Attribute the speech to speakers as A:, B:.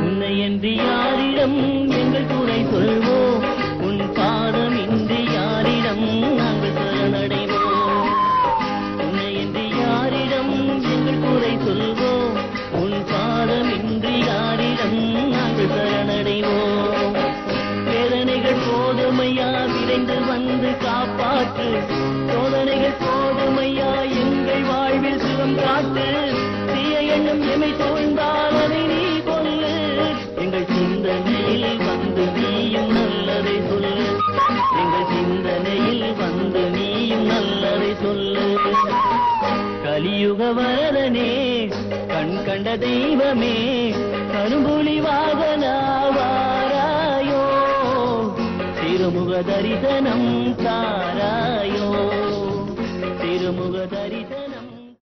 A: உன்னை என்று யாரிடம் எங்கள் குறை சொல்வோம். உன் பாதம் இன்றி யாரிடம் நாங்கள் சரணடைவோம். உன்னை என்று யாரிடம் எங்கள் குறை சொல்வோம். உன் பாதம் இன்றி யாரிடம் நாங்கள் சரணடைவோம். வேதனைகள் போதுமையா விரைந்து வந்து காப்பாற்று. சோதனைகள் போதுமையா எங்கள் வாழ்வில் சுகம் காட்டு எமை சூழ்ந்தால் அதை நீ கொல்லு. எங்கள் சிந்தனையில் வந்து நீயும் நல்லதை சொல்லு. எங்கள் சிந்தனையில் வந்து நீயும் நல்லதை சொல்லு. கலியுக வரதனே கண் கண்ட தெய்வமே கரும்புலி வாகனாவாராயோ திருமுக தரிசனம் தாராயோ. திருமுக தரிசனம்